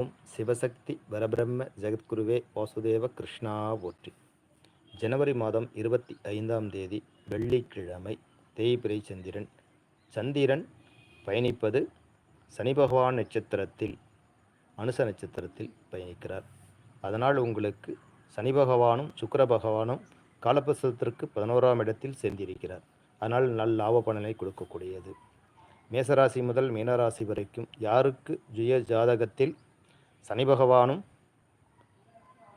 ஓம் சிவசக்தி பரபிரம்ம ஜெகத்குருவே வாசுதேவ கிருஷ்ணா போற்றி. ஜனவரி மாதம் இருபத்தி ஐந்தாம் தேதி வெள்ளிக்கிழமை தேய்பிரை சந்திரன். சந்திரன் பயணிப்பது சனி பகவான் நட்சத்திரத்தில் அனுச நட்சத்திரத்தில் பயணிக்கிறார். அதனால் உங்களுக்கு சனி பகவானும் சுக்கர பகவானும் காலபுஸ்தகத்திற்கு பதினோராம் இடத்தில் சேர்ந்திருக்கிறார். அதனால் நல் லாப பலனை கொடுக்கக்கூடியது. மேசராசி முதல் மீனராசி வரைக்கும் யாருக்கு ஜுய ஜாதகத்தில் சனி பகவானும்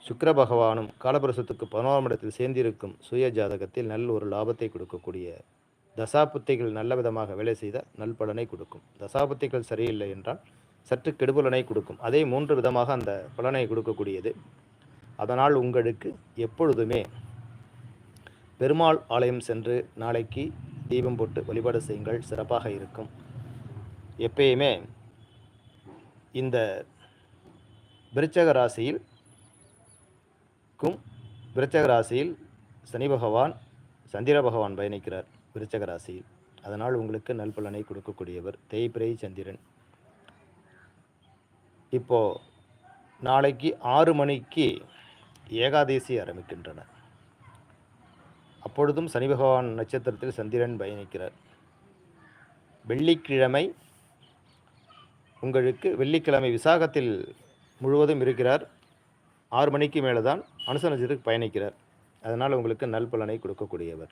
சுக்கர பகவானும் காலபுரசத்துக்கு பதினோராம் இடத்தில் சேர்ந்திருக்கும் சுய ஜாதகத்தில் நல்ல ஒரு லாபத்தை கொடுக்கக்கூடிய தசாபுத்திகள் நல்ல விதமாக வேலை செய்தால் நல்பலனை கொடுக்கும். தசாபுத்திகள் சரியில்லை என்றால் சற்று கெடுபலனை கொடுக்கும். அதே மூன்று விதமாக அந்த பலனை கொடுக்கக்கூடியது. அதனால் உங்களுக்கு எப்பொழுதுமே பெருமாள் ஆலயம் சென்று நாளைக்கு தீபம் போட்டு வழிபாடு செய்யுங்கள். சிறப்பாக இருக்கும். எப்பயுமே இந்த விருச்சக ராசியில் க்கும் விருச்சக ராசியில் சனி பகவான் சந்திர பகவான் பயணிக்கிறார் விருச்சக ராசியில் அதனால் உங்களுக்கு நல்பலனை கொடுக்கக்கூடியவர் தேய்பிரை சந்திரன். இப்போ நாளைக்கு ஆறு மணிக்கு ஏகாதேசி ஆரம்பிக்கின்றன அப்பொழுதும் சனி பகவான் நட்சத்திரத்தில் சந்திரன் பயணிக்கிறார். வெள்ளிக்கிழமை உங்களுக்கு வெள்ளிக்கிழமை விசாகத்தில் முழுவதும் இருக்கிறார். ஆறு மணிக்கு மேலே தான் அனுச நட்சத்திரத்துக்கு பயணிக்கிறார். அதனால் உங்களுக்கு நல்பலனை கொடுக்கக்கூடியவர்.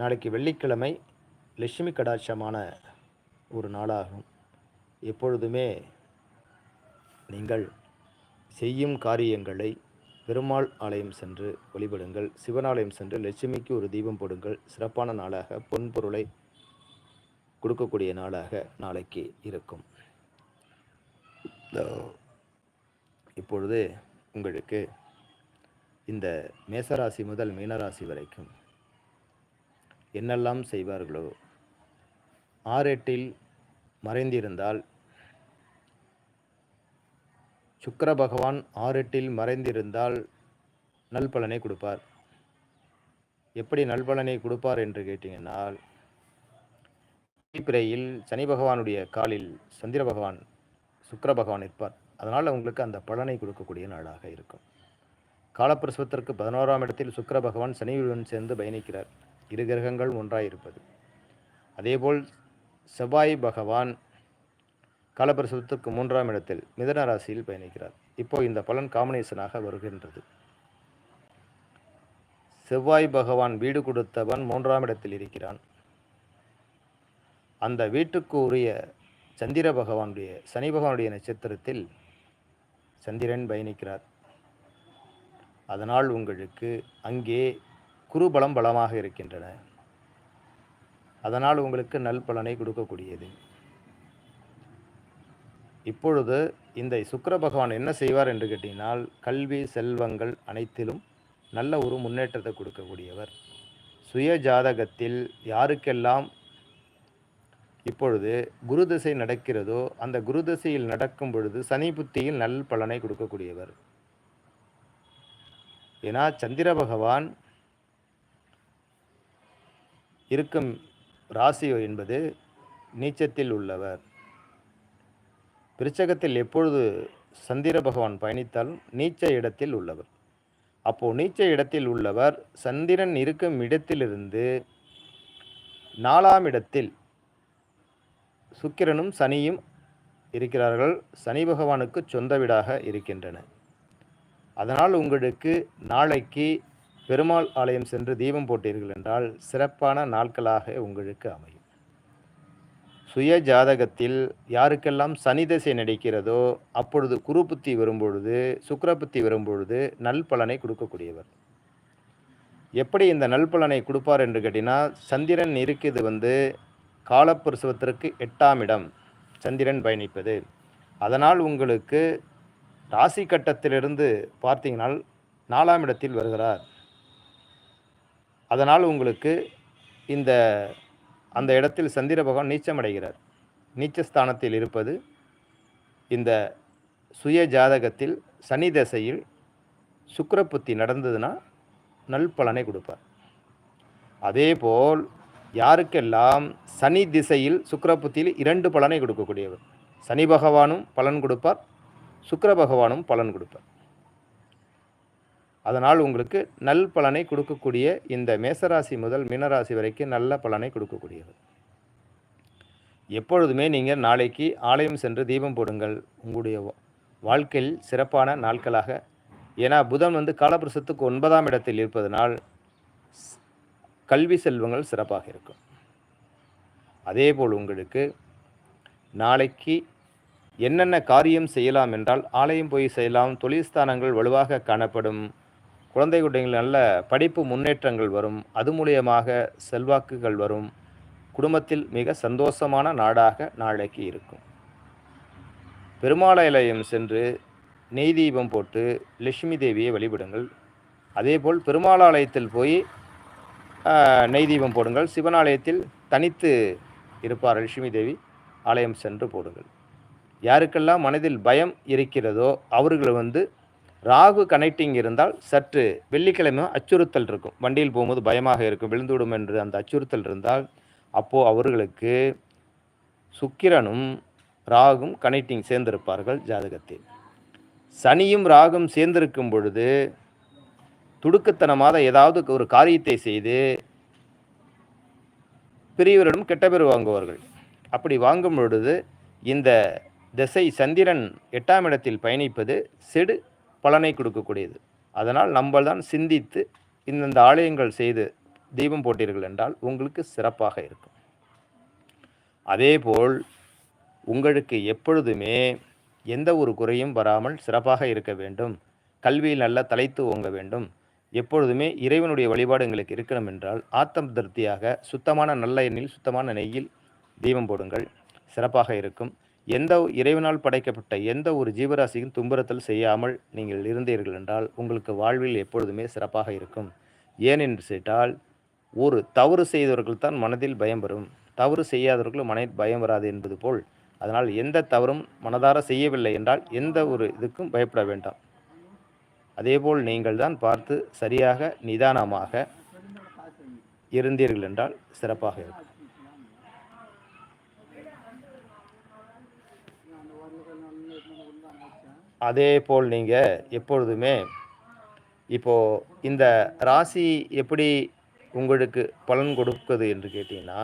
நாளைக்கு வெள்ளிக்கிழமை லட்சுமி கடாட்சமான ஒரு நாளாகும். எப்பொழுதுமே நீங்கள் செய்யும் காரியங்களை பெருமாள் ஆலயம் சென்று வழிபடுங்கள். சிவனாலயம் சென்று லட்சுமிக்கு ஒரு தீபம் போடுங்கள். சிறப்பான நாளாக பொன் பொருளை கொடுக்கக்கூடிய நாளாக நாளைக்கு இருக்கும். இப்பொழுது உங்களுக்கு இந்த மேசராசி முதல் மீனராசி வரைக்கும் என்னெல்லாம் செய்வார்களோ ஆறெட்டில் மறைந்திருந்தால் சுக்கிர பகவான் ஆறெட்டில் மறைந்திருந்தால் நல்பலனை கொடுப்பார். எப்படி நல்பலனை கொடுப்பார் என்று கேட்டீங்கன்னால் பிறையில் சனி பகவானுடைய காலில் சந்திர பகவான் சுக்கர பகவான் இருப்பார் அதனால் உங்களுக்கு அந்த பலனை கொடுக்கக்கூடிய நாளாக இருக்கும். காலப்பிரசவத்திற்கு பதினோராம் இடத்தில் சுக்கர பகவான் சனியுடன் சேர்ந்து பயணிக்கிறார். இரு கிரகங்கள் ஒன்றாயிருப்பது அதேபோல் செவ்வாய் பகவான் காலப்பிரசவத்திற்கு மூன்றாம் இடத்தில் மிதன ராசியில் பயணிக்கிறார். இப்போது இந்த பலன் காம்பினேஷனாக வருகின்றது. செவ்வாய் பகவான் வீடு கொடுத்தவன் மூன்றாம் இடத்தில் இருக்கிறான். அந்த வீட்டுக்கு உரிய சந்திர பகவானுடைய சனி பகவானுடைய நட்சத்திரத்தில் சந்திரன் பயணிக்கிறார். அதனால் உங்களுக்கு அங்கே குருபலம் பலமாக இருக்கின்றன. அதனால் உங்களுக்கு நல்பலனை கொடுக்கக்கூடியது. இப்பொழுது இந்த சுக்கர பகவான் என்ன செய்வார் என்று கேட்டினால் கல்வி செல்வங்கள் அனைத்திலும் நல்ல ஒரு முன்னேற்றத்தை கொடுக்கக்கூடியவர். சுய ஜாதகத்தில் யாருக்கெல்லாம் இப்பொழுது குரு திசை நடக்கிறதோ அந்த குரு திசையில் நடக்கும் பொழுது சனி புத்தியில் நல் பலனை கொடுக்கக்கூடியவர். ஏன்னா சந்திர பகவான் இருக்கும் ராசி என்பது நீச்சத்தில் உள்ளவர். விருச்சகத்தில் எப்பொழுது சந்திர பகவான் பயணித்தாலும் நீச்ச இடத்தில் உள்ளவர். அப்போது நீச்ச இடத்தில் உள்ளவர் சந்திரன் இருக்கும் இடத்திலிருந்து நாலாம் இடத்தில் சுக்கிரனும் சனியும் இருக்கிறார்கள். சனி பகவானுக்கு சொந்த வீடாக இருக்கின்றன. அதனால் உங்களுக்கு நாளைக்கு பெருமாள் ஆலயம் சென்று தீபம் போட்டீர்கள் என்றால் சிறப்பான நாட்களாக உங்களுக்கு அமையும். சுய ஜாதகத்தில் யாருக்கெல்லாம் சனி தசை நடிக்கிறதோ அப்பொழுது குரு புத்தி வரும்பொழுது சுக்கரபுத்தி வரும்பொழுது நல் பலனை கொடுக்கக்கூடியவர். எப்படி இந்த நல்பலனை கொடுப்பார் என்று கேட்டிங்கன்னா சந்திரன் இருக்குது வந்து காலப்பிரசவத்திற்கு எட்டாம் இடம் சந்திரன் பயணிப்பது. அதனால் உங்களுக்கு ராசி கட்டத்திலிருந்து பார்த்தீங்கனால் நாலாம் இடத்தில் வருகிறார். அதனால் உங்களுக்கு இந்த அந்த இடத்தில் சந்திர பகவான் நீச்சமடைகிறார். நீச்சஸ்தானத்தில் இருப்பது இந்த சுய ஜாதகத்தில் சனி தசையில் சுக்கரப்புத்தி நடந்ததுன்னா நல் பலனை கொடுப்பார். அதேபோல் யாருக்கெல்லாம் சனி திசையில் சுக்கரப்புத்தியில் இரண்டு பலனை கொடுக்கக்கூடியவர். சனி பகவானும் பலன் கொடுப்பார் சுக்கர பகவானும் பலன் கொடுப்பார். அதனால் உங்களுக்கு நல் பலனை கொடுக்கக்கூடிய இந்த மேசராசி முதல் மீனராசி வரைக்கும் நல்ல பலனை கொடுக்கக்கூடியவர். எப்பொழுதுமே நீங்கள் நாளைக்கு ஆலயம் சென்று தீபம் போடுங்கள். உங்களுடைய வா- வாழ்க்கையில் சிறப்பான நாட்களாக ஏன்னா புதன் வந்து காலபுருஷத்துக்கு ஒன்பதாம் இடத்தில் இருப்பதனால் கல்வி செல்வங்கள் சிறப்பாக இருக்கும். அதேபோல் உங்களுக்கு நாளைக்கு என்னென்ன காரியம் செய்யலாம் என்றால் ஆலயம் போய் செய்யலாம் தொழில் ஸ்தானங்கள் வலுவாக காணப்படும் குழந்தை குட்டைகள் நல்ல படிப்பு முன்னேற்றங்கள் வரும் அது மூலியமாக செல்வாக்குகள் வரும் குடும்பத்தில் மிக சந்தோஷமான நாடாக நாளைக்கு இருக்கும். பெருமாளாலயம் சென்று நெய் தீபம் போட்டு லட்சுமி தேவியை வழிபடுங்கள். அதேபோல் பெருமாளாலயத்தில் போய் நெய் தீபம் போடுங்கள். சிவனாலயத்தில் தனித்து இருப்பார் லட்சுமி தேவி. ஆலயம் சென்று போடுங்கள். யாருக்கெல்லாம் மனதில் பயம் இருக்கிறதோ அவர்கள் வந்து ராகு கனெக்டிங் இருந்தால் சற்று வெள்ளிக்கிழமை அச்சுறுத்தல் இருக்கும். வண்டியில் போகும்போது பயமாக இருக்கும். விழுந்துவிடும் என்று அந்த அச்சுறுத்தல் இருந்தால் அப்போது அவர்களுக்கு சுக்கிரனும் ராகும் கனெக்டிங் சேர்ந்திருப்பார்கள் ஜாதகத்தில். சனியும் ராகும் சேர்ந்திருக்கும் பொழுது துடுக்குத்தனமாக ஏதாவது ஒரு காரியத்தை செய்து பெரியவரிடம் கெட்ட பேர் வாங்குவார்கள். அப்படி வாங்கும் பொழுது இந்த திசை சந்திரன் எட்டாம் இடத்தில் பயணிப்பது செடு பலனை கொடுக்கக்கூடியது. அதனால் நம்ம தான் சிந்தித்து இந்தந்த ஆலயங்கள் செய்து தீபம் போட்டீர்கள் என்றால் உங்களுக்கு சிறப்பாக இருக்கும். அதேபோல் உங்களுக்கு எப்பொழுதுமே எந்த ஒரு குறையும் வராமல் சிறப்பாக இருக்க வேண்டும். கல்வியில் நல்ல தலைத்து ஓங்க வேண்டும். எப்பொழுதுமே இறைவனுடைய வழிபாடு எங்களுக்கு இருக்கணும் என்றால் ஆத்தம் திருப்தியாக சுத்தமான நல்ல எண்ணில் சுத்தமான நெய்யில் தீபம் போடுங்கள். சிறப்பாக இருக்கும். எந்த இறைவனால் படைக்கப்பட்ட எந்த ஒரு ஜீவராசியும் துன்புறத்தல் செய்யாமல் நீங்கள் இருந்தீர்கள் என்றால் உங்களுக்கு வாழ்வில் எப்பொழுதுமே சிறப்பாக இருக்கும். ஏனென்று கேட்டால் ஒரு தவறு செய்தவர்கள் தான் மனதில் பயம் வரும். தவறு செய்யாதவர்களும் மனதில் பயம் வராது என்பது போல். அதனால் எந்த தவறும் மனதார செய்யவில்லை என்றால் எந்த ஒரு இதுக்கும் பயப்பட வேண்டாம். அதேபோல் நீங்கள் தான் பார்த்து சரியாக நிதானமாக இருந்தீர்கள் என்றால் சிறப்பாக இருக்கும். அதே போல் நீங்கள் எப்பொழுதுமே இப்போது இந்த ராசி எப்படி உங்களுக்கு பலன் கொடுக்குது என்று கேட்டிங்கன்னா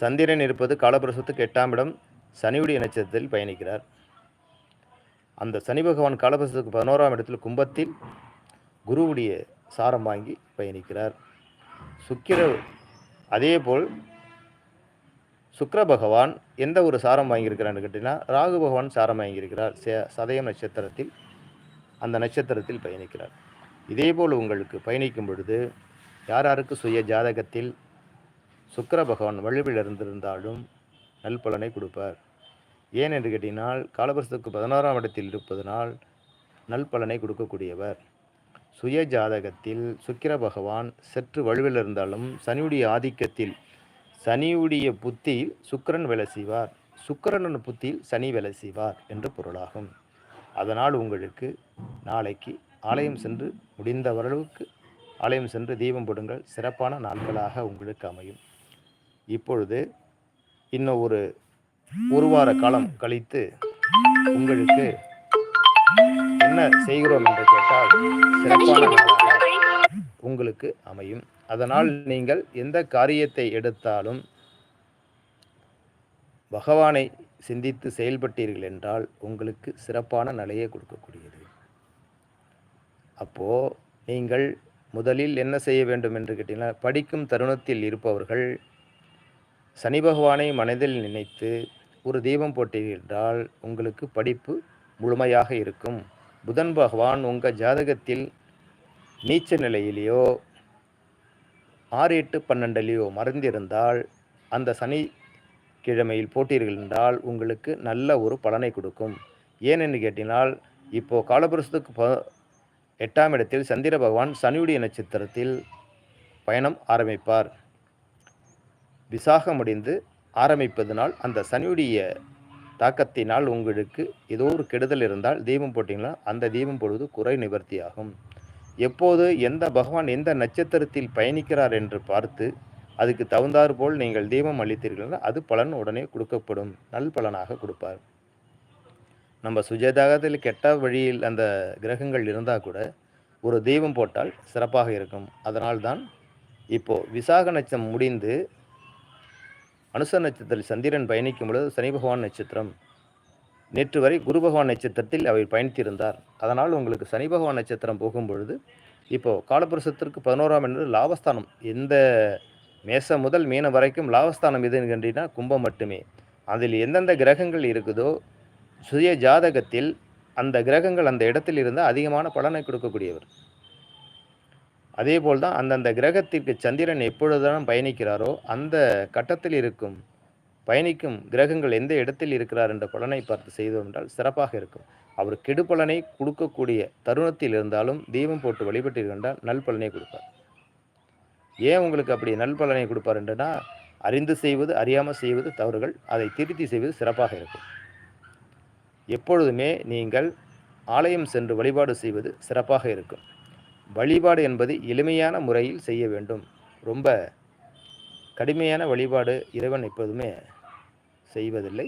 சந்திரன் இருப்பது காலபிரசத்துக்கு எட்டாம் இடம் சனியுடைய நட்சத்திரத்தில் பயணிக்கிறார். அந்த சனி பகவான் காலபசத்துக்கு பதினோராம் இடத்தில் கும்பத்தில் குருவுடைய சாரம் வாங்கி பயணிக்கிறார். சுக்கிர அதேபோல் சுக்கர பகவான் எந்த ஒரு சாரம் வாங்கியிருக்கிறான்னு கேட்டிங்கன்னா ராகு பகவான் சாரம் வாங்கியிருக்கிறார். சே- சதயம் நட்சத்திரத்தில் அந்த நட்சத்திரத்தில் பயணிக்கிறார். இதேபோல் உங்களுக்கு பயணிக்கும் பொழுது யார் யாருக்கு சுய ஜாதகத்தில் சுக்கர பகவான் வலுவில் இருந்திருந்தாலும் நல்பலனை கொடுப்பார். ஏன் என்று கேட்டினால் காலபுரத்துக்கு பதினாறாம் இடத்தில் இருப்பதனால் நல்பலனை கொடுக்கக்கூடியவர். சுய ஜாதகத்தில் சுக்கிர பகவான் சற்று வலுவில் இருந்தாலும் சனியுடைய ஆதிக்கத்தில் சனியுடைய புத்தியில் சுக்கிரன் வேலை செய்வார். சுக்கிரனின் புத்தியில் சனி வேலை செய்வார் என்று பொருளாகும். அதனால் உங்களுக்கு நாளைக்கு ஆலயம் சென்று முடிந்த வரளவுக்கு ஆலயம் சென்று தீபம் போடுங்கள். சிறப்பான நாட்களாக உங்களுக்கு அமையும். இப்பொழுது இன்னும் ஒரு ஒரு வார காலம் கழித்து உங்களுக்கு என்ன செய்கிறோம் என்று கேட்டால் சிறப்பான உங்களுக்கு அமையும். அதனால் நீங்கள் எந்த காரியத்தை எடுத்தாலும் பகவானை சிந்தித்து செயல்பட்டீர்கள் என்றால் உங்களுக்கு சிறப்பான நிலையை கொடுக்கக்கூடியது. அப்போ நீங்கள் முதலில் என்ன செய்ய வேண்டும் என்று கேட்டீங்கன்னா படிக்கும் தருணத்தில் இருப்பவர்கள் சனி பகவானை மனதில் நினைத்து ஒரு தீபம் போட்டீர்கள் உங்களுக்கு படிப்பு முழுமையாக இருக்கும். புதன் பகவான் உங்கள் ஜாதகத்தில் நீச்ச நிலையிலேயோ ஆறு எட்டு பன்னெண்டுலேயோ மறந்திருந்தால் அந்த சனி கிழமையில் போட்டீர்கள் என்றால் உங்களுக்கு நல்ல ஒரு பலனை கொடுக்கும். ஏனென்று கேட்டினால் இப்போது காலபுரசத்துக்கு ப எட்டாம் இடத்தில் சந்திர பகவான் சனியுடைய நட்சத்திரத்தில் பயணம் ஆரம்பிப்பார். விசாகம் முடிந்து ஆரம்பிப்பதனால் அந்த சனியுடைய தாக்கத்தினால் உங்களுக்கு ஏதோ ஒரு கெடுதல் இருந்தால் தீபம் போட்டிங்கன்னா அந்த தீபம் பொழுது குறை நிவர்த்தியாகும். எப்போது எந்த பகவான் எந்த நட்சத்திரத்தில் பயணிக்கிறார் என்று பார்த்து அதுக்கு தகுந்தாறு போல் நீங்கள் தீபம் அளித்தீர்கள் அது பலன் உடனே கொடுக்கப்படும். நல் பலனாக கொடுப்பார். நம்ம சுஜாதகத்தில் கெட்ட வழியில் அந்த கிரகங்கள் இருந்தால் கூட ஒரு தெய்வம் போட்டால் சிறப்பாக இருக்கும். அதனால்தான் இப்போது விசாக நட்சம் முடிந்து அனுச நட்சத்திரத்தில் சந்திரன் பயணிக்கும் பொழுது சனி பகவான் நட்சத்திரம். நேற்று வரை குரு பகவான் நட்சத்திரத்தில் அவர் பயணித்திருந்தார். அதனால் உங்களுக்கு சனி பகவான் நட்சத்திரம் போகும் பொழுது இப்போது காலபுருஷத்திற்கு பதினோராம் என்று லாபஸ்தானம். எந்த மேசம் முதல் மீனம் வரைக்கும் லாபஸ்தானம் எதுன்னு கேட்டீங்கன்னா கும்பம் மட்டுமே. அதில் எந்தெந்த கிரகங்கள் இருக்குதோ சுய ஜாதகத்தில் அந்த கிரகங்கள் அந்த இடத்தில் இருந்தால் அதிகமான பலனை கொடுக்கக்கூடியவர். அதேபோல் தான் அந்தந்த கிரகத்திற்கு சந்திரன் எப்பொழுதெல்லாம் பயணிக்கிறாரோ அந்த கட்டத்தில் இருக்கும் பயணிக்கும் கிரகங்கள் எந்த இடத்தில் இருக்கிறார் என்ற பலனை பார்த்து செய்தோம் என்றால் சிறப்பாக இருக்கும். அவர் கெடு பலனை கொடுக்கக்கூடிய தருணத்தில் இருந்தாலும் தீபம் போட்டு வழிபட்டீர்கள் என்றால் நல் பலனை கொடுப்பார். ஏன் உங்களுக்கு அப்படி நல் பலனை கொடுப்பார் என்றுன்னா அறிந்து செய்வது அறியாமல் செய்வது தவறுகள் அதை திருத்தி செய்வது சிறப்பாக இருக்கும். எப்பொழுதுமே நீங்கள் ஆலயம் சென்று வழிபாடு செய்வது சிறப்பாக இருக்கும். வழிபாடு என்பது எளிமையான முறையில் செய்ய வேண்டும். ரொம்ப கடுமையான வழிபாடு இறைவன் எப்போதுமே செய்வதில்லை.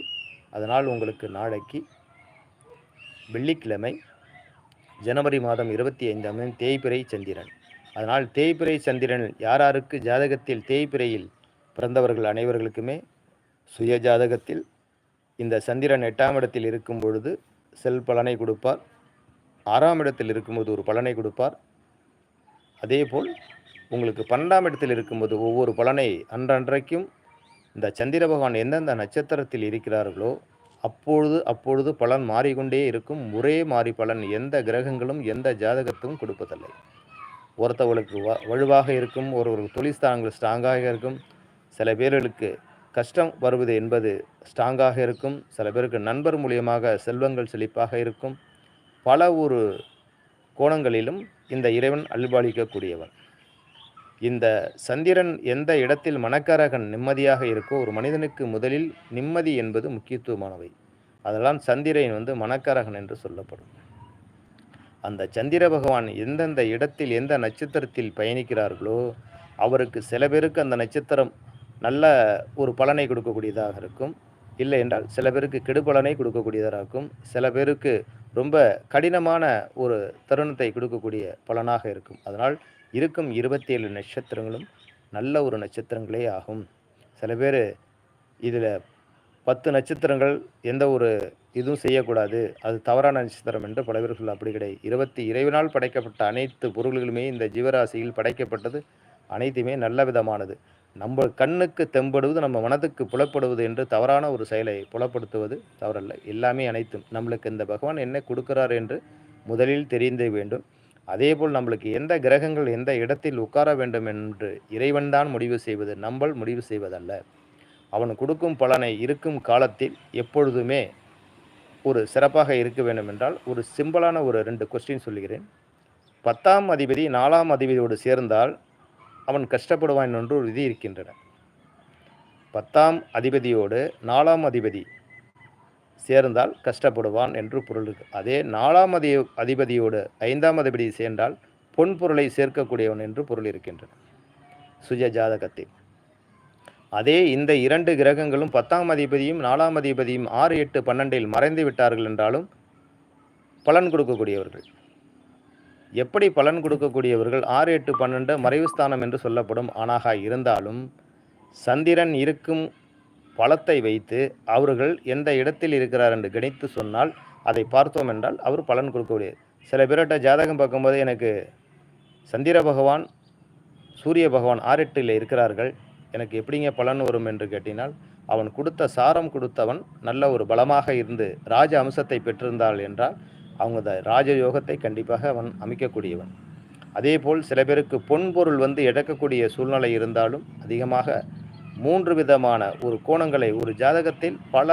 அதனால் உங்களுக்கு நாளைக்கு வெள்ளிக்கிழமை ஜனவரி மாதம் இருபத்தி ஐந்தாம் தேதி தேய்பிறை சந்திரன். அதனால் தேய்பிறை சந்திரன் யாராருக்கு ஜாதகத்தில் தேய்பிறையில் பிறந்தவர்கள் அனைவர்களுக்குமே சுய ஜாதகத்தில் இந்த சந்திரன் எட்டாம் இடத்தில் இருக்கும் பொழுது செல் பலனை கொடுப்பார். ஆறாம் இடத்தில் இருக்கும்போது ஒரு பலனை கொடுப்பார். அதேபோல் உங்களுக்கு பன்னெண்டாம் இடத்தில் இருக்கும்போது ஒவ்வொரு பலனை அன்றன்றைக்கும் இந்த சந்திர பகவான் எந்தெந்த நட்சத்திரத்தில் இருக்கிறார்களோ அப்பொழுது அப்பொழுது பலன் மாறிக்கொண்டே இருக்கும். ஒரே மாறி பலன் எந்த கிரகங்களும் எந்த ஜாதகத்தும் கொடுப்பதில்லை. ஒருத்தவர்களுக்கு வ வலுவாக இருக்கும் ஒருவருக்கு தொழில்ஸ்தானங்கள் ஸ்ட்ராங்காக இருக்கும். சில பேர்களுக்கு கஷ்டம் வருவது என்பது ஸ்ட்ராங்காக இருக்கும். சில பேருக்கு நண்பர் மூலியமாக செல்வங்கள் செழிப்பாக இருக்கும். பல ஒரு கோணங்களிலும் இந்த இறைவன் அல்பாலிக்கக்கூடியவன் இந்த சந்திரன் எந்த இடத்தில் மனக்காரகன் நிம்மதியாக இருக்கோ ஒரு மனிதனுக்கு முதலில் நிம்மதி என்பது முக்கியத்துவமானவை. அதெல்லாம் சந்திரன் வந்து மனக்காரகன் என்று சொல்லப்படும். அந்த சந்திர பகவான் எந்தெந்த இடத்தில் எந்த நட்சத்திரத்தில் பயணிக்கிறார்களோ அவருக்கு சில பேருக்கு அந்த நட்சத்திரம் நல்ல ஒரு பலனை கொடுக்கக்கூடியதாக இருக்கும். இல்லை என்றால் சில பேருக்கு கெடுபலனை கொடுக்கக்கூடியதாக இருக்கும். சில பேருக்கு ரொம்ப கடினமான ஒரு தருணத்தை கொடுக்கக்கூடிய பலனாக இருக்கும். அதனால் இருக்கும் இருபத்தி ஏழு நட்சத்திரங்களும் நல்ல ஒரு நட்சத்திரங்களே ஆகும். சில பேர் இதில் பத்து நட்சத்திரங்கள் எந்த ஒரு இதுவும் செய்யக்கூடாது. அது தவறான நட்சத்திரம் என்று பல பேர்கள் அப்படி கிடையாது. இருபத்தி இறைவனால் படைக்கப்பட்ட அனைத்து பொருள்களுமே இந்த ஜீவராசியில் படைக்கப்பட்டது. அனைத்துமே நல்ல விதமானது. நம்ம கண்ணுக்கு தெம்படுவது நம்ம மனதுக்கு புலப்படுவது என்று தவறான ஒரு செயலை புலப்படுத்துவது தவறல்ல. எல்லாமே அனைத்தும் நம்மளுக்கு இந்த பகவான் என்ன கொடுக்கிறார் என்று முதலில் தெரிந்து வேண்டும். அதேபோல் நம்மளுக்கு எந்த கிரகங்கள் எந்த இடத்தில் உட்கார வேண்டும் என்று இறைவன்தான் முடிவு செய்வது நம்மள் முடிவு செய்வதல்ல. அவன் கொடுக்கும் பலனை இருக்கும் காலத்தில் எப்பொழுதுமே ஒரு சிறப்பாக இருக்க வேண்டும் என்றால் ஒரு சிம்பிளான ஒரு ரெண்டு கொஸ்டின் சொல்லுகிறேன். பத்தாம் அதிபதி நாலாம் அதிபதியோடு சேர்ந்தால் அவன் கஷ்டப்படுவான் என்று ஒரு விதி இருக்கின்றன. பத்தாம் அதிபதியோடு நாலாம் அதிபதி சேர்ந்தால் கஷ்டப்படுவான் என்று பொருள் இருக்கு. அதே நாலாம் அதி அதிபதியோடு ஐந்தாம் அதிபதி சேர்ந்தால் பொன் பொருளை சேர்க்கக்கூடியவன் என்று பொருள் இருக்கின்றன. சுய ஜாதகத்தில். அதே இந்த இரண்டு கிரகங்களும் பத்தாம் அதிபதியும் நாலாம் அதிபதியும் ஆறு எட்டு பன்னெண்டில் மறைந்து விட்டார்கள் என்றாலும் பலன் கொடுக்கக்கூடியவர்கள். எப்படி பலன் கொடுக்கக்கூடியவர்கள் ஆறு எட்டு பன்னெண்டு மறைவு ஸ்தானம் என்று சொல்லப்படும் ஆணாக இருந்தாலும் சந்திரன் இருக்கும் பலத்தை வைத்து அவர்கள் எந்த இடத்தில் இருக்கிறார் என்று கணித்து சொன்னால் அதை பார்த்தோம் என்றால் அவர் பலன் கொடுக்கக்கூடிய சில பேர்கிட்ட ஜாதகம் பார்க்கும்போது எனக்கு சந்திர பகவான் சூரிய பகவான் ஆரெட்டில் இருக்கிறார்கள் எனக்கு எப்படிங்க பலன் வரும் என்று கேட்டினால் அவன் கொடுத்த சாரம் கொடுத்தவன் நல்ல ஒரு பலமாக இருந்து ராஜ அம்சத்தை பெற்றிருந்தாள் என்றால் அவங்க அந்த ராஜயோகத்தை கண்டிப்பாக அவன் அமைக்கக்கூடியவன். அதேபோல் சில பேருக்கு பொன்பொருள் வந்து இழக்கக்கூடிய சூழ்நிலை இருந்தாலும் அதிகமாக மூன்று விதமான ஒரு கோணங்களை ஒரு ஜாதகத்தில் பல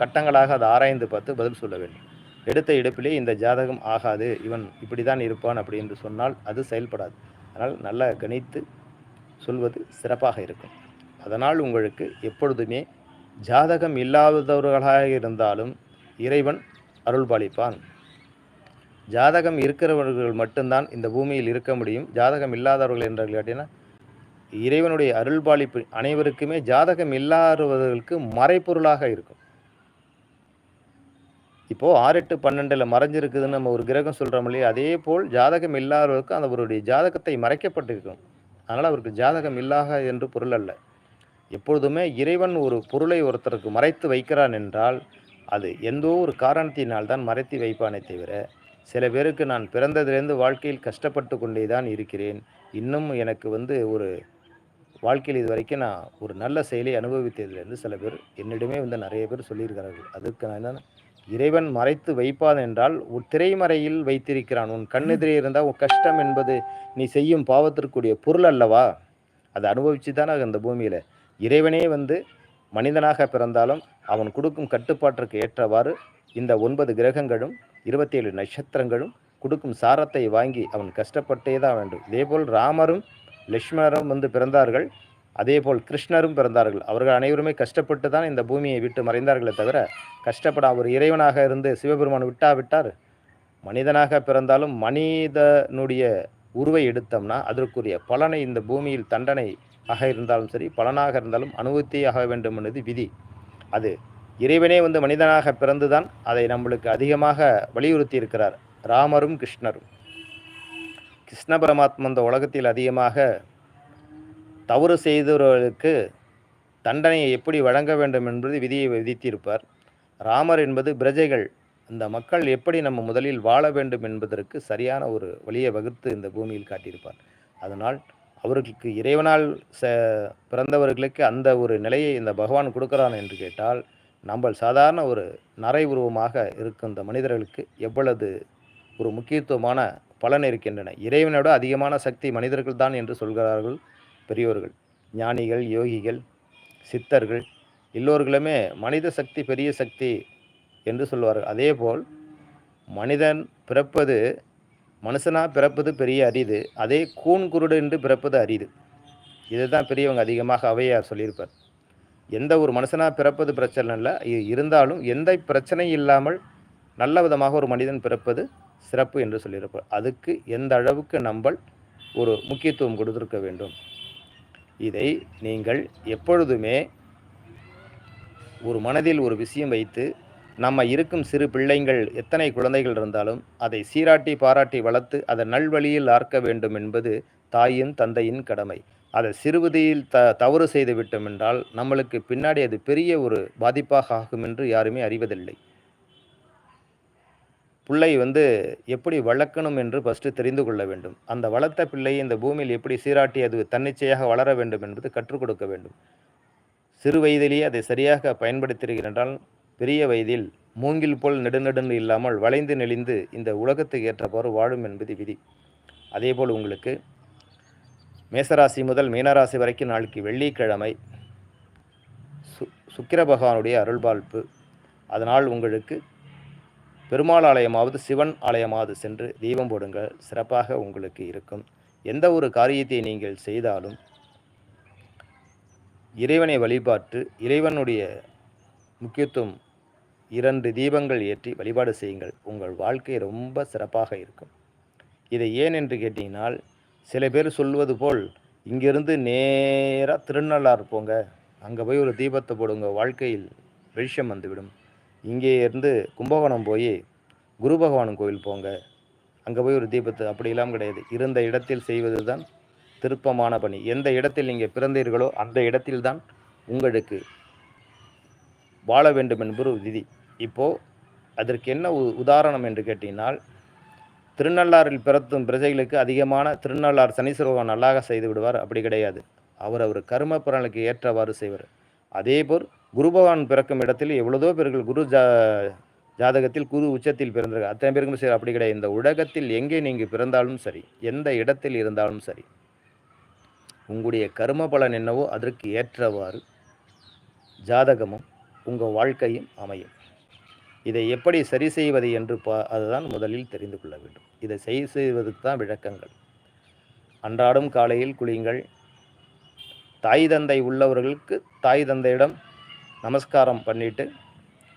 கட்டங்களாக அதை ஆராய்ந்து பார்த்து பதில் சொல்ல வேண்டும். எடுத்த எடுப்பிலே இந்த ஜாதகம் ஆகாது இவன் இப்படி தான் இருப்பான் அப்படி என்று சொன்னால் அது செயல்படாது. அதனால் நல்லா கணித்து சொல்வது சிறப்பாக இருக்கும். அதனால் உங்களுக்கு எப்பொழுதுமே ஜாதகம் இல்லாதவர்களாக இருந்தாலும் இறைவன் அருள்பாலிப்பான். ஜாதகம் இருக்கிறவர்கள் மட்டும்தான் இந்த பூமியில் இருக்க முடியும். ஜாதகம் இல்லாதவர்கள் என்று கேட்டீங்கன்னா இறைவனுடைய அருள்பாலிப்பு அனைவருக்குமே ஜாதகம் இல்லாதவர்களுக்கு மறைப்பொருளாக இருக்கும். இப்போது ஆறு எட்டு பன்னெண்டில் மறைஞ்சிருக்குதுன்னு நம்ம ஒரு கிரகம் சொல்கிறோம் இல்லையா? அதே போல் ஜாதகம் இல்லாதவருக்கு அந்த அவருடைய ஜாதகத்தை மறைக்கப்பட்டிருக்கும். அதனால் அவருக்கு ஜாதகம் இல்லாத என்று பொருள் அல்ல. எப்பொழுதுமே இறைவன் ஒரு பொருளை ஒருத்தருக்கு மறைத்து வைக்கிறான் என்றால் அது எந்தோ ஒரு காரணத்தினால் தான் மறைத்து வைப்பானே தவிர சில பேருக்கு நான் பிறந்ததிலிருந்து வாழ்க்கையில் கஷ்டப்பட்டு கொண்டே தான் இருக்கிறேன். இன்னும் எனக்கு வந்து ஒரு வாழ்க்கையில் இது வரைக்கும் நான் ஒரு நல்ல செயலை அனுபவித்ததுலேருந்து சில பேர் என்னிடமே வந்து நிறைய பேர் சொல்லியிருக்கிறார்கள். அதுக்கு நான் என்ன இறைவன் மறைத்து வைப்பான் என்றால் உன் திரைமறையில் வைத்திருக்கிறான். உன் கண்ணெதிரே இருந்தால் உன் கஷ்டம் என்பது நீ செய்யும் பாவத்திற்குரிய பொருள் அல்லவா? அதை அனுபவிச்சு தானே அந்த பூமியில். இறைவனே வந்து மனிதனாக பிறந்தாலும் அவன் கொடுக்கும் கட்டுப்பாட்டிற்கு ஏற்றவாறு இந்த ஒன்பது கிரகங்களும் இருபத்தேழு நட்சத்திரங்களும் கொடுக்கும் சாரத்தை வாங்கி அவன் கஷ்டப்பட்டே தான் வேண்டும். இதேபோல் ராமரும் லக்ஷ்மணரும் வந்து பிறந்தார்கள். அதேபோல் கிருஷ்ணரும் பிறந்தார்கள். அவர்கள் அனைவருமே கஷ்டப்பட்டு தான் இந்த பூமியை விட்டு மறைந்தார்களே தவிர கஷ்டப்பட அவர் இறைவனாக இருந்து சிவபெருமான் விட்டாவிட்டார். மனிதனாக பிறந்தாலும் மனிதனுடைய உருவை எடுத்தோம்னா அதற்குரிய பலனை இந்த பூமியில் தண்டனை ஆக இருந்தாலும் சரி பலனாக இருந்தாலும் அனுபவித்தே ஆக வேண்டும் என்பது விதி. அது இறைவனே வந்து மனிதனாக பிறந்துதான் அதை நம்மளுக்கு அதிகமாக வலியுறுத்தி இருக்கிறார் ராமரும் கிருஷ்ணரும். கிருஷ்ண பரமாத்மா இந்த உலகத்தில் அதிகமாக தவறு செய்தவர்களுக்கு தண்டனையை எப்படி வழங்க வேண்டும் என்பது விதியை விதித்திருப்பார். ராமர் என்பது பிரஜைகள். அந்த மக்கள் எப்படி நம்ம முதலில் வாழ வேண்டும் என்பதற்கு சரியான ஒரு வழியை வகுத்து இந்த பூமியில் காட்டியிருப்பார். அதனால் அவர்களுக்கு இறைவனால் ச பிறந்தவர்களுக்கு அந்த ஒரு நிலையை இந்த பகவான் கொடுக்குறான் என்று கேட்டால் நம்ம சாதாரண ஒரு நரை உருவமாக இருக்கும் இந்த மனிதர்களுக்கு எவ்வளவு ஒரு முக்கியத்துவமான பலன் இருக்கின்றன? இறைவனோட அதிகமான சக்தி மனிதர்கள் தான் என்று சொல்கிறார்கள் பெரியோர்கள். ஞானிகள் யோகிகள் சித்தர்கள் எல்லோர்களுமே மனித சக்தி பெரிய சக்தி என்று சொல்வார்கள். அதேபோல் மனிதன் பிறப்பது மனுஷனாக பிறப்பது பெரிய அரிது. அதே கூன் குருடு என்று பிறப்பது அரிது. இதுதான் பெரியவங்க அதிகமாக அவையார் சொல்லியிருப்பார். எந்த ஒரு மனுஷனாக பிறப்பது பிரச்சனை இல்லை. இருந்தாலும் எந்த பிரச்சனையும் இல்லாமல் நல்ல விதமாக ஒரு மனிதன் பிறப்பது சிறப்பு என்று சொல்லியிருப்பார். அதுக்கு எந்த அளவுக்கு நம்ம ஒரு முக்கியத்துவம் கொடுத்திருக்க வேண்டும். இதை நீங்கள் எப்பொழுதுமே ஒரு மனதில் ஒரு விஷயம் வைத்து நம்ம இருக்கும் சிறு பிள்ளைங்கள் எத்தனை குழந்தைகள் இருந்தாலும் அதை சீராட்டி பாராட்டி வளர்த்து அதை நல்வழியில் ஆர்க்க வேண்டும் என்பது தாயின் தந்தையின் கடமை. அதை சிறுவதியில் த தவறு செய்து விட்டோம் என்றால் நம்மளுக்கு பின்னாடி அது பெரிய ஒரு பாதிப்பாக ஆகும் என்று யாருமே அறிவதில்லை. பிள்ளை வந்து எப்படி வளர்க்கணும் என்று ஃபஸ்ட்டு தெரிந்து கொள்ள வேண்டும். அந்த வளர்த்த பிள்ளையை இந்த பூமியில் எப்படி சீராட்டி அது தன்னிச்சையாக வளர வேண்டும் என்பது கற்றுக் கொடுக்க வேண்டும். சிறு வயதிலேயே அதை சரியாக பயன்படுத்தியிருக்கிறென்றால் பெரிய வயதில் மூங்கில் போல் நெடுநெடுன்னு இல்லாமல் வளைந்து நெளிந்து இந்த உலகத்துக்கு ஏற்றவாறு வாழும் என்பது விதி. அதேபோல் உங்களுக்கு மேசராசி முதல் மீனராசி வரைக்கும் நாளைக்கு வெள்ளிக்கிழமை. சு சுக்கிர பகவானுடைய அருள்பால்ப்பு அதனால் உங்களுக்கு பெருமாள் ஆலயமாவது சிவன் ஆலயமாவது சென்று தீபம் போடுங்கள். சிறப்பாக உங்களுக்கு இருக்கும். எந்த ஒரு காரியத்தை நீங்கள் செய்தாலும் இறைவனை வழிபாட்டு இறைவனுடைய முக்கியத்துவம் இரண்டு தீபங்கள் ஏற்றி வழிபாடு செய்யுங்கள். உங்கள் வாழ்க்கை ரொம்ப சிறப்பாக இருக்கும். இதை ஏன் என்று கேட்டீங்கன்னால் சில பேர் சொல்வது போல் இங்கிருந்து நேராக திருநள்ளாறு போங்க. அங்கே போய் ஒரு தீபத்தை போடுங்க. வாழ்க்கையில் வெளிச்சம் வந்துவிடும். இங்கே இருந்து கும்பகோணம் போய் குரு பகவான் கோயில் போங்க. அங்கே போய் ஒரு தீபத்தை அப்படிலாம் கிடையாது. இருந்த இடத்தில் செய்வது தான் திருப்பமான பணி. எந்த இடத்தில் நீங்கள் பிறந்தீர்களோ அந்த இடத்தில்தான் உங்களுக்கு வாழ வேண்டும் என்பது ஒரு விதி. இப்போது அதற்கு என்ன உ- உதாரணம் என்று கேட்டீங்கன்னால் திருநள்ளாறில் பிறத்தும் பிரஜைகளுக்கு அதிகமான திருநள்ளார் சனீஸ்வர பகவான் நல்லாக செய்து விடுவார். அப்படி கிடையாது. அவர் அவர் கர்ம பலனுக்கு ஏற்றவாறு செய்வார். அதேபோல் குரு பகவான் பிறக்கும் இடத்தில் எவ்வளதோ பேர்கள் குரு ஜா ஜாதகத்தில் குரு உச்சத்தில் பிறந்திருக்க அத்தனை பேருக்கும் சரி அப்படி கிடையாது. இந்த உலகத்தில் எங்கே நீங்கள் பிறந்தாலும் சரி எந்த இடத்தில் இருந்தாலும் சரி உங்களுடைய கர்ம பலன் என்னவோ அதற்கு ஏற்றவாறு ஜாதகமும் உங்கள் வாழ்க்கையும் அமையும். இதை எப்படி சரி செய்வது என்று பா அதுதான் முதலில் தெரிந்து கொள்ள வேண்டும். இதை சரி செய்வதற்கு தான் விளக்கங்கள். அன்றாடம் காலையில் குளியுங்கள். தாய் தந்தை உள்ளவர்களுக்கு தாய் தந்தையிடம் நமஸ்காரம் பண்ணிட்டு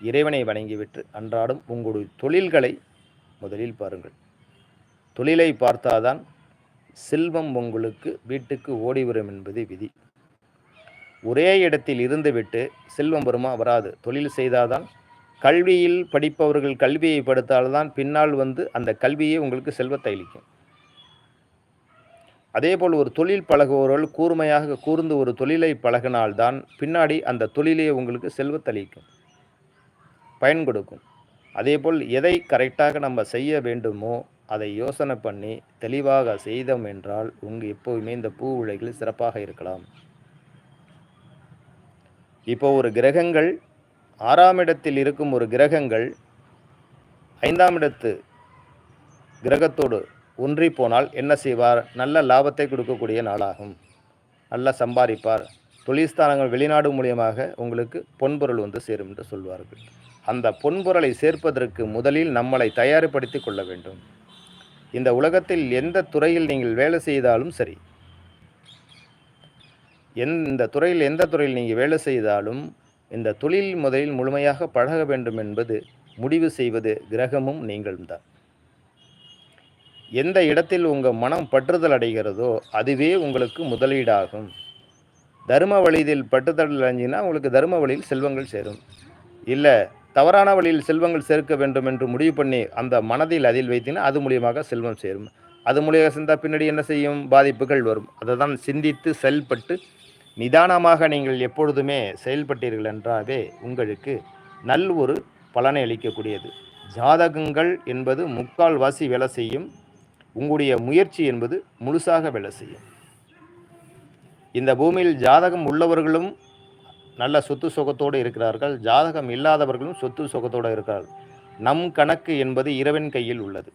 இறைவனை வணங்கிவிட்டு அன்றாடம் உங்களுடைய தொழில்களை முதலில் பாருங்கள். தொழிலை பார்த்தாதான் செல்வம் உங்களுக்கு வீட்டுக்கு ஓடி வரும் என்பது விதி. ஒரே இடத்தில் இருந்துவிட்டு செல்வம் வருமா? வராது. தொழில் செய்தாதான் கல்வியில் படிப்பவர்கள் கல்வியை படித்தால்தான் பின்னால் வந்து அந்த கல்வியே உங்களுக்கு செல்வத்தை அளிக்கும். அதேபோல் ஒரு தொழில் பழகுபவர்கள் கூர்மையாக கூர்ந்து ஒரு தொழிலை பழகினால்தான் பின்னாடி அந்த தொழிலே உங்களுக்கு செல்வத்தளிக்கும் பயன் கொடுக்கும். அதேபோல் எதை கரெக்டாக நம்ம செய்ய வேண்டுமோ அதை யோசனை பண்ணி தெளிவாக செய்தோம் என்றால் உங்கள் எப்போதுமே இந்த பூ உலகில் சிறப்பாக இருக்கலாம். இப்போ ஒரு கிரகங்கள் ஆறாம் இடத்தில் இருக்கும் ஒரு கிரகங்கள் ஐந்தாம் இடத்து கிரகத்தோடு ஒன்றி போனால் என்ன செய்வார்? நல்ல லாபத்தை கொடுக்கக்கூடிய நாளாகும். நல்லா சம்பாதிப்பார். தொழில்ஸ்தானங்கள் வெளிநாடு மூலியமாக உங்களுக்கு பொன்பொருள் வந்து சேரும் என்று சொல்வார்கள். அந்த பொன்பொருளை சேர்ப்பதற்கு முதலில் நம்மளை தயார்படுத்தி கொள்ள வேண்டும். இந்த உலகத்தில் எந்த துறையில் நீங்கள் வேலை செய்தாலும் சரி எந் இந்த துறையில் எந்த துறையில் நீங்கள் வேலை செய்தாலும் இந்த தொழில் முதலில் முழுமையாக பழக வேண்டும் என்பது முடிவு செய்வது கிரகமும் நீங்களும் தான். எந்த இடத்தில் உங்கள் மனம் பற்றுதல் அடைகிறதோ அதுவே உங்களுக்கு முதலீடாகும். தர்ம வழியில் பற்றுதல் அடைஞ்சின்னா உங்களுக்கு தர்ம வழியில் செல்வங்கள் சேரும். இல்லை தவறான வழியில் செல்வங்கள் சேர்க்க வேண்டும் என்று முடிவு பண்ணி அந்த மனதில் அதில் வைத்தினா அது மூலியமாக செல்வம் சேரும். அது மூலியமாக சிந்தா பின்னாடி என்ன செய்யும்? பாதிப்புகள் வரும். அதை தான் சிந்தித்து செயல்பட்டு நிதானமாக நீங்கள் எப்பொழுதுமே செயல்பட்டீர்கள் என்றாவே உங்களுக்கு நல் ஒரு பலனை அளிக்கக்கூடியது. ஜாதகங்கள் என்பது முக்கால் வாசி வேலை செய்யும். உங்களுடைய முயற்சி என்பது முழுசாக வேலை செய்யும். இந்த பூமியில் ஜாதகம் உள்ளவர்களும் நல்ல சொத்து சுகத்தோடு இருக்கிறார்கள். ஜாதகம் இல்லாதவர்களும் சொத்து சுகத்தோடு இருக்கிறார்கள். நம் கணக்கு என்பது இரவின் கையில் உள்ளது.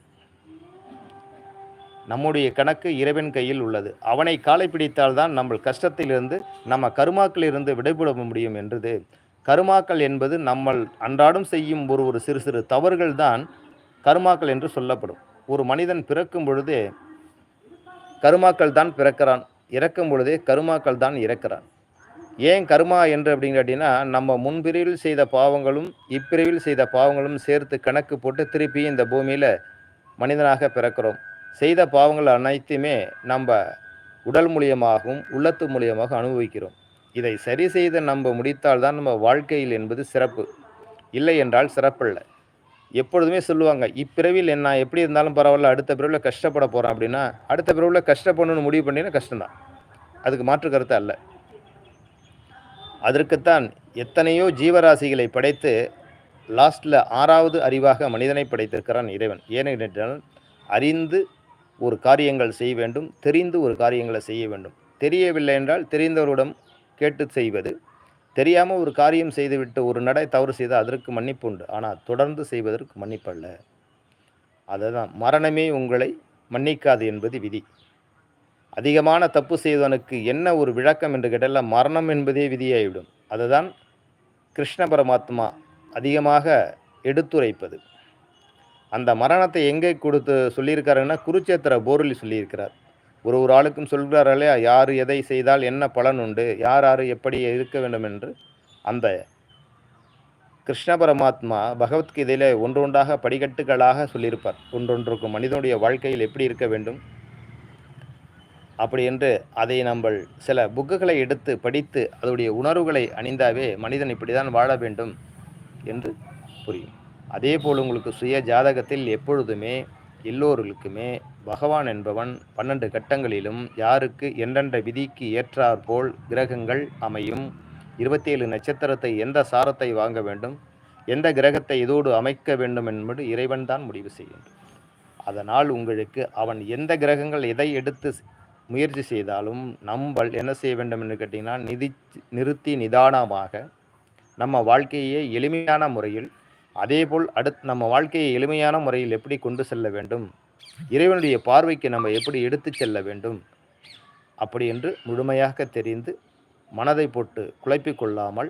நம்முடைய கணக்கு இறைவன் கையில் உள்ளது. அவனை காலை பிடித்தால்தான் நம்ம கஷ்டத்திலிருந்து நம்ம கருமாக்களிலிருந்து விடைபெற முடியும் என்றது. கருமாக்கள் என்பது நம்ம அன்றாடம் செய்யும் ஒரு ஒரு சிறு சிறு தவறுகள் தான் கருமாக்கள் என்று சொல்லப்படும். ஒரு மனிதன் பிறக்கும் பொழுதே கருமாக்கள் தான் பிறக்கிறான். இறக்கும் பொழுதே கருமாக்கள் தான் இறக்கிறான். ஏன் கருமா என்று அப்படின்னு நம்ம முன்பிரிவில் செய்த பாவங்களும் இப்பிரிவில் செய்த பாவங்களும் சேர்த்து கணக்கு போட்டு திருப்பி இந்த பூமியில் மனிதனாக பிறக்கிறோம். செய்த பாவங்கள் அனைத்துமே நம்ம உடல் மூலியமாகவும் உள்ளத்து மூலியமாக அனுபவிக்கிறோம். இதை சரி செய்து நம்ம முடித்தால்தான் நம்ம வாழ்க்கையில் என்பது சிறப்பு. இல்லை என்றால் சிறப்பில்லை. எப்பொழுதுமே சொல்லுவாங்க இப்பிறவியில் என்ன எப்படி இருந்தாலும் பரவாயில்ல அடுத்த பிறவில் கஷ்டப்பட போகிறேன் அப்படின்னா அடுத்த பிறவில் கஷ்டப்படணும்னு முடிவு பண்ணினா கஷ்டம்தான். அதுக்கு மாற்று கருத்து அல்ல. அதற்குத்தான் எத்தனையோ ஜீவராசிகளை படைத்து லாஸ்ட்டில் ஆறாவது அறிவாக மனிதனை படைத்திருக்கிறான் இறைவன். ஏனென்றால் அறிந்து ஒரு காரியங்கள் செய்ய வேண்டும் தெரிந்து ஒரு காரியங்களை செய்ய வேண்டும். தெரியவில்லை என்றால் தெரிந்தவரிடம் கேட்டு செய்வது தெரியாமல் ஒரு காரியம் செய்துவிட்டு ஒரு நடை தவறு செய்தால் அதற்கு மன்னிப்பு உண்டு. ஆனால் தொடர்ந்து செய்வதற்கு மன்னிப்பல்ல அதுதான் மரணமே உங்களை மன்னிக்காது என்பது விதி. அதிகமான தப்பு செய்தவனுக்கு என்ன ஒரு விளக்கம் என்று கேட்டால் மரணம் என்பதே விதியாகிவிடும் அதுதான் கிருஷ்ண பரமாத்மா அதிகமாக எடுத்துரைப்பது. அந்த மரணத்தை எங்கே கொடுத்து சொல்லியிருக்காருன்னா குருச்சேத்திர போரில் சொல்லியிருக்கிறார். ஒரு ஒரு ஆளுக்கும் சொல்கிறார் இல்லையா யார் எதை செய்தால் என்ன பலன் உண்டு? யார் யார் எப்படி இருக்க வேண்டும்? என்று அந்த கிருஷ்ண பரமாத்மா பகவத்கீதையில் ஒன்று ஒன்றாக படிக்கட்டுகளாக சொல்லியிருப்பார். ஒன்றொன்றுக்கும் மனிதனுடைய வாழ்க்கையில் எப்படி இருக்க வேண்டும்? அப்படி என்று அதை நம்ம சில புக்குகளை எடுத்து படித்து அதனுடைய உணர்வுகளை அணிந்தாவே மனிதன் இப்படி தான் வாழ வேண்டும் என்று புரியும். அதே போல் உங்களுக்கு சுய ஜாதகத்தில் எப்பொழுதுமே எல்லோருக்குமே பகவான் என்பவன் பன்னெண்டு கட்டங்களிலும் யாருக்கு எந்தெந்த விதிக்கு ஏற்றாற்போல் கிரகங்கள் அமையும். இருபத்தேழு நட்சத்திரத்தை எந்த சாரத்தை வாங்க வேண்டும்? எந்த கிரகத்தை இதோடு அமைக்க வேண்டும் என்பது இறைவன் தான் முடிவு செய்யும். அதனால் உங்களுக்கு அவன் எந்த கிரகங்கள் எதை எடுத்து முயற்சி செய்தாலும் நம்பல் என்ன செய்ய வேண்டும் என்று கேட்டிங்கன்னா நிதி நிறுத்தி நிதானமாக நம்ம வாழ்க்கையை எளிமையான முறையில் அதேபோல் அடுத்து நம்ம வாழ்க்கையை எளிமையான முறையில் எப்படி கொண்டு செல்ல வேண்டும்? இறைவனுடைய பார்வைக்கு நம்ம எப்படி எடுத்து செல்ல வேண்டும்? அப்படி என்று முழுமையாக தெரிந்து மனதை போட்டு குழப்பிக் கொள்ளாமல்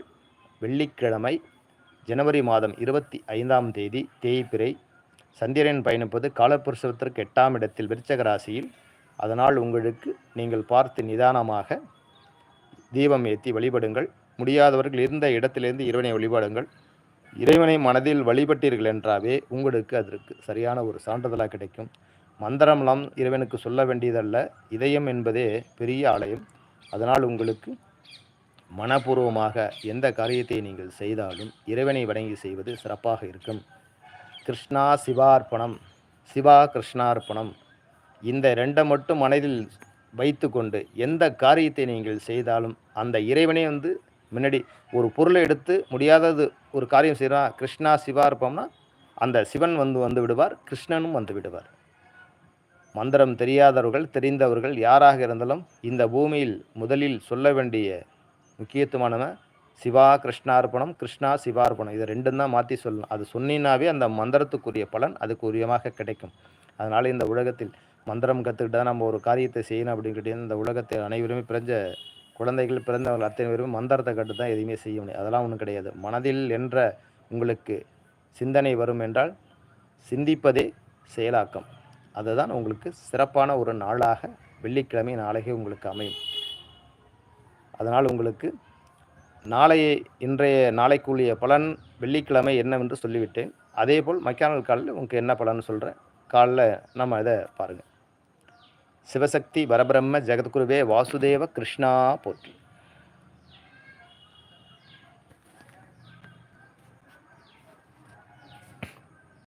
வெள்ளிக்கிழமை ஜனவரி மாதம் இருபத்தி ஐந்தாம் தேதி தேய்பிறை சந்திரன் பயணிப்பது காலப்புருஷத்திற்கு எட்டாம் இடத்தில் விருச்சக ராசியில். அதனால் உங்களுக்கு நீங்கள் பார்த்து நிதானமாக தீபம் ஏற்றி வழிபடுங்கள். முடியாதவர்கள் இருந்த இடத்திலிருந்து இறைவனை வழிபாடுங்கள். இறைவனை மனதில் வழிபட்டீர்கள் என்றாவே உங்களுக்கு அதற்கு சரியான ஒரு சான்றிதழாக கிடைக்கும். மந்திரம்லாம் இறைவனுக்கு சொல்ல வேண்டியதல்ல. இதயம் என்பதே பெரிய ஆலயம். அதனால் உங்களுக்கு மனப்பூர்வமாக எந்த காரியத்தை நீங்கள் செய்தாலும் இறைவனை வணங்கி செய்வது சிறப்பாக இருக்கும். கிருஷ்ணா சிவார்ப்பணம் சிவா கிருஷ்ணார்ப்பணம். இந்த ரெண்டை மட்டும் மனதில் வைத்துக்கொண்டு எந்த காரியத்தை நீங்கள் செய்தாலும் அந்த இறைவனே வந்து முன்னாடி ஒரு பொருளை எடுத்து முடியாதது ஒரு காரியம் செய்கிறான் கிருஷ்ணா சிவா இருப்போம்னா அந்த சிவன் வந்து வந்து விடுவார் கிருஷ்ணனும் வந்து விடுவார். மந்திரம் தெரியாதவர்கள் தெரிந்தவர்கள் யாராக இருந்தாலும் இந்த பூமியில் முதலில் சொல்ல வேண்டிய முக்கியத்துவமானவன் சிவா கிருஷ்ணார்ப்பணம் கிருஷ்ணா சிவார்ப்பணம் இதை ரெண்டும் தான் மாற்றி சொல்லணும். அது சொன்னினாவே அந்த மந்திரத்துக்குரிய பலன் அதுக்கு உரியமாக கிடைக்கும். அதனால் இந்த உலகத்தில் மந்திரம் கற்றுக்கிட்டா நம்ம ஒரு காரியத்தை செய்யணும் அப்படின்னு கேட்டீங்கன்னா இந்த உலகத்தில் அனைவருமே பிறந்த குழந்தைகள் பிறந்தவர்கள் அத்தனை பேரும் மந்திரத்தை கட்டு தான் எதுவுமே செய்ய முடியும் அதெல்லாம் ஒன்றும் கிடையாது. மனதில் என்ற உங்களுக்கு சிந்தனை வரும் என்றால் சிந்திப்பதே செயலாக்கம். அதுதான் உங்களுக்கு சிறப்பான ஒரு நாளாக வெள்ளிக்கிழமை நாளைக்கு உங்களுக்கு அமையும். அதனால் உங்களுக்கு நாளைய இன்றைய நாளைக்குரிய பலன் வெள்ளிக்கிழமை என்னவென்று சொல்லிவிட்டேன். அதேபோல் மைக்கானல் காலில் உங்களுக்கு என்ன பலன் சொல்கிறேன் காலைல நம்ம இதை பாருங்கள் சிவசக்தி பரபிரம்ம ஜெகத்குருவே வாசுதேவ கிருஷ்ணா போற்றி.